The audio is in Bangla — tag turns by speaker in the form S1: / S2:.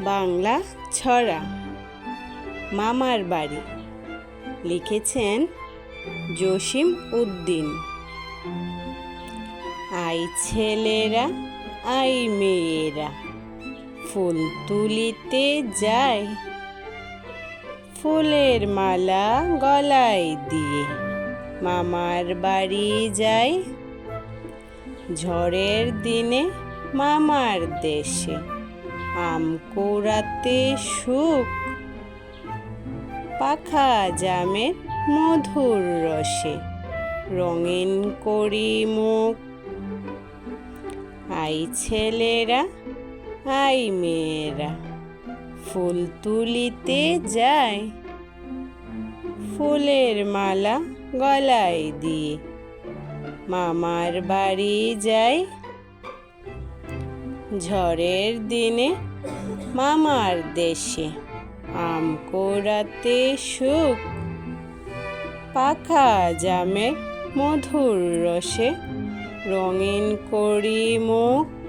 S1: বাংলা ছড়া, মামার বাড়ি। লিখেছেন জসিম উদ্দিন। আই ছেলেরা, আই মেয়েরা, ফুল তুলিতে যায়, ফুলের মালা গলায় দিয়ে। মামার বাড়ি যায়, ঝড়ের দিনে মামার দেশে। আম কুড়াতে সুখ, পাখা জামের মধুর রসে, রঙিন করি মুখ। আই ছেলেরা, আই মেয়েরা, ফুল তুলিতে যায় ফুলের মালা গলায় দিয়ে মামার বাড়ি যায় ঝড়ের দিনে মামার দেশে আম কোড়াতে সুখ। পাখা জামের মধুর রসে রঙিন করি মুখ।